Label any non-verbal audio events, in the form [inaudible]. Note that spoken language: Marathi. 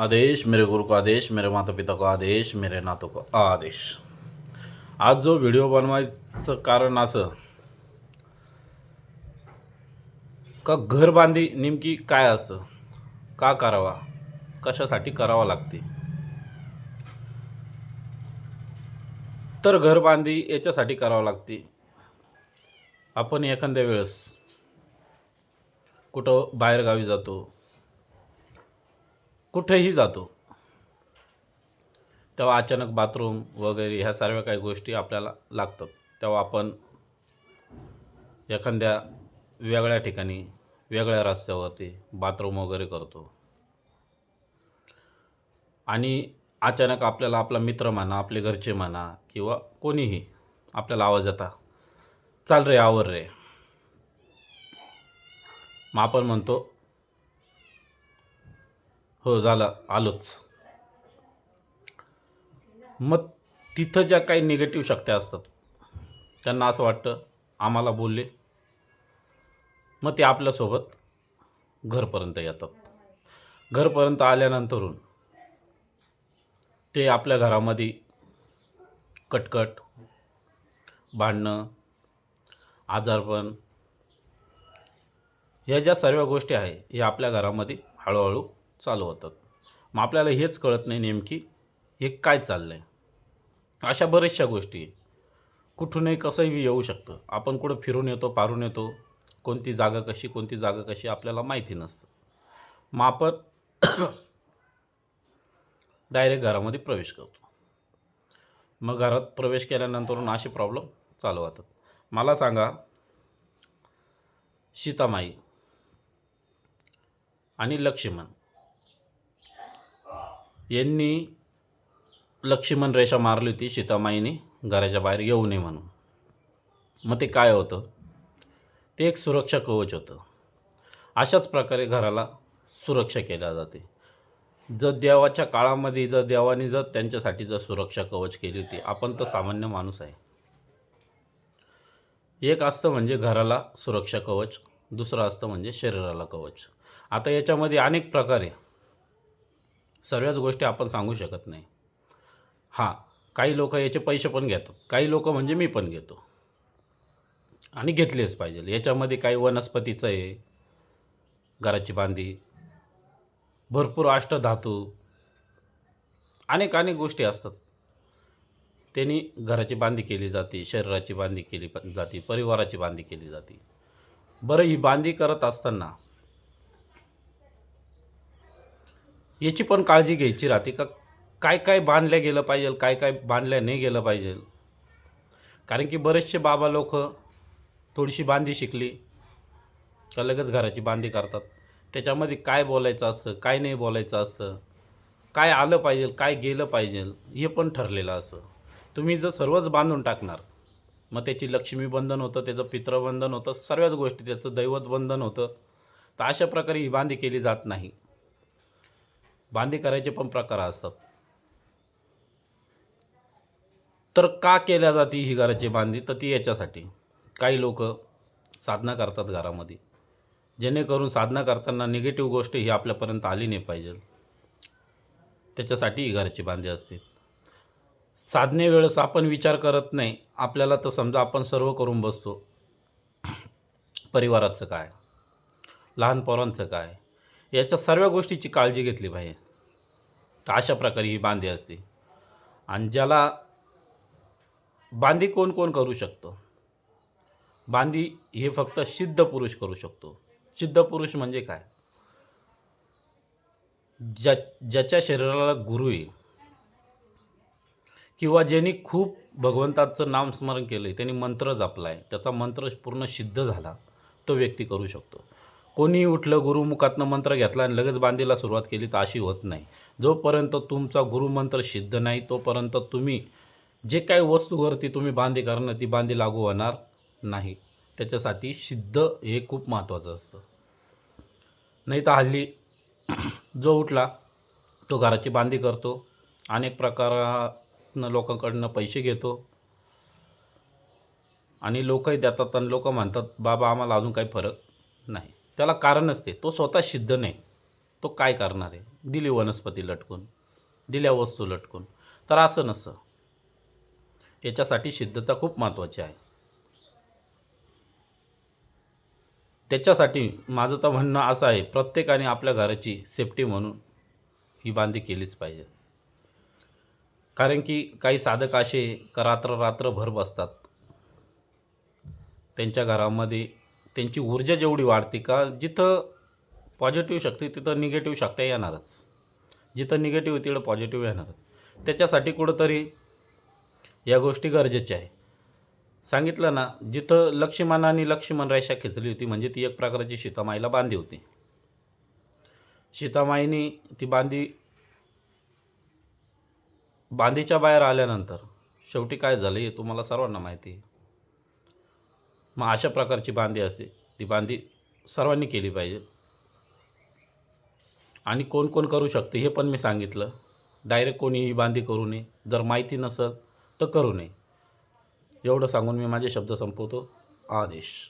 आदेश मेरे गुरु का आदेश मेरे माता पिता का आदेश मेरे नातों का आदेश। आज जो व्हिडिओ बनवायचं कारण असं का घर बांधी नेमकी काय असं? का करावा? कशासाठी करावा लागते? तर घर बांधी याच्यासाठी करावं लागते. आपण एखाद्या वेळेस कुठं बाहेरगावी जातो कुठेही जातो. तेव्हा अचानक बाथरूम वगैरे ह्या सर्व काही गोष्टी आपल्याला लागतात. तेव्हा आपण एखाद्या वेगळ्या ठिकाणी वेगळ्या रस्त्यावरती बाथरूम वगैरे करतो. आणि अचानक आपल्याला आपला मित्र म्हणा आपले घरचे म्हणा किंवा कोणीही आपल्याला आवाज येता चाल रे आवर रे. मग आपण म्हणतो हो झालं. आलोच. मग तिथं ज्या काही निगेटिव्ह शक्त्या असतात त्यांना असं वाटतं आम्हाला बोलले मग ते आपल्यासोबत घरपर्यंत येतात. घरपर्यंत आल्यानंतरून ते आपल्या घरामध्ये कटकट भांडणं आजारपण ह्या ज्या सर्व गोष्टी आहे हे आपल्या घरामध्ये हळूहळू चालू होतात. मग आपल्याला हेच कळत नाही नेमकी हे काय चाललं आहे अशा बऱ्याचशा गोष्टी कुठूनही कसंही येऊ शकतं. आपण कुठं फिरून येतो पारून येतो कोणती जागा कशी कोणती जागा कशी आपल्याला माहिती नसतं. मग आपण [coughs] डायरेक्ट घरामध्ये प्रवेश करतो. मग घरात प्रवेश केल्यानंतर असे प्रॉब्लेम चालू होतात. मला सांगा सीतामाई आणि लक्ष्मण यांनी लक्ष्मण रेषा मारली होती सीतामाईने घराच्या बाहेर येऊ नये म्हणून. मग ते काय होतं? ते एक सुरक्षा कवच होतं. अशाच प्रकारे घराला सुरक्षा केल्या जाते. जर देवाच्या काळामध्ये जर देवाने जर त्यांच्यासाठी जर सुरक्षा कवच केली होती आपण तर सामान्य माणूस आहे. एक असतं म्हणजे घराला सुरक्षा कवच दुसरं असतं म्हणजे शरीराला कवच. आता याच्यामध्ये अनेक प्रकारे सर्वच गोष्टी आपण सांगू शकत नाही. हां काही लोक याचे पैसे पण घेतात काही लोक म्हणजे मी पण घेतो. आणि घेतलेच पाहिजे. याच्यामध्ये काही वनस्पतीचं आहे. घराची बांधी भरपूर अष्टधातू अनेक अनेक गोष्टी असतात. त्यांनी घराची बांधी केली जाते शरीराची बांधी केली जाते परिवाराची बांधी केली जाते. बरं ही बांधी करत असताना याची पण काळजी घ्यायची राहते का? काय काय बांधल्या गेलं पाहिजे काय काय बांधल्या नाही गेलं पाहिजे. कारण की बरेचसे बाबा लोक थोडीशी बांधी शिकली का लगेच घराची बांधी करतात. त्याच्यामध्ये काय बोलायचं असतं काय नाही बोलायचं असतं काय आलं पाहिजे काय गेलं पाहिजे हे पण ठरलेलं असं तुम्ही जर सर्वच बांधून टाकणार मग त्याची लक्ष्मीबंधन होतं त्याचं पितृबंधन होतं सर्वच गोष्टी त्याचं दैवत बंधन होतं तर अशा प्रकारे ही बांधी केली जात नाही. बांधी करायचे पण प्रकार असतात. तर का केल्या जाते ही घराची बांधी तर ती याच्यासाठी. काही लोक साधना करतात घरामध्ये. जेणेकरून साधना करताना निगेटिव्ह गोष्ट ही आपल्यापर्यंत आली नाही पाहिजे. त्याच्यासाठी ही घराची बांधी असते. साधने वेळेस आपण विचार करत नाही. आपल्याला तर समजा आपण सर्व करून बसतो. परिवाराचं काय? लहान पोरांचं काय? याच्या सर्व गोष्टीची काळजी घेतली पाहिजे. तर अशा प्रकारे ही बांधी असते. आणि ज्याला बांधी कोण कोण करू शकतो? बांधी हे फक्त सिद्ध पुरुष करू शकतो. सिद्ध पुरुष म्हणजे काय? ज्या ज्याच्या शरीराला गुरु आहे किंवा ज्यांनी खूप भगवंताचं नामस्मरण केलं आहे त्यांनी मंत्र जपला आहे त्याचा मंत्र पूर्ण सिद्ध झाला तो व्यक्ती करू शकतो. कोणी उठलं गुरुमुखातनं मंत्र घेतला आणि लगेच बांधीला सुरुवात केली तर अशी होत नाही. जोपर्यंत तुमचा गुरुमंत्र सिद्ध नाही तोपर्यंत तुम्ही जे काही वस्तूवरती तुम्ही बांधी करणं ती बांधी लागू होणार नाही. त्याच्यासाठी सिद्ध हे खूप महत्त्वाचं असतं. नाही तर हल्ली [clears throat] जो उठला तो घराची बांधी करतो. अनेक प्रकारानं लोकांकडनं पैसे घेतो. आणि लोकही देतात आणि लोक म्हणतात बाबा आम्हाला अजून काही फरक नाही. त्याला कारण असते तो स्वतः सिद्ध नाही. तो काय करणार आहे? दिली वनस्पती लटकून दिल्या वस्तू लटकून. तर असं नसतं याच्यासाठी सिद्धता खूप महत्त्वाची आहे. त्याच्यासाठी माझं तर म्हणणं असं आहे प्रत्येकाने आपल्या घराची सेफ्टी म्हणून ही बांधी केलीच पाहिजे. कारण की काही साधक असे का रात्र रात्रभर बसतात. त्यांच्या घरामध्ये त्यांची ऊर्जा जेवढी वाढते का जिथं पॉझिटिव्ह शक्ती तिथं निगेटिव्ह शक्ती येणारच. जिथं निगेटिव्ह तिथं पॉझिटिव्ह येणारच. त्याच्यासाठी कुठंतरी या गोष्टी गरजेच्या आहे. सांगितलं ना जिथं लक्ष्मणाने लक्ष्मण रेषा खेचली होती म्हणजे ती एक प्रकारची सीतामाईला बांधी होती. सीतामाईनी ती बांधी बांधीच्या बाहेर आल्यानंतर शेवटी काय झालं हे तुम्हाला सर्वांना माहिती आहे. मग अशा प्रकारची बांधी असते. ती बांधी सर्वांनी केली पाहिजे. आणि कोण कोण करू शकते हे पण मी सांगितलं. डायरेक्ट कोणी ही बांधी करू नये. जर माहिती नसेल तर करू नये. एवढं सांगून मी माझे शब्द संपवतो. आदेश.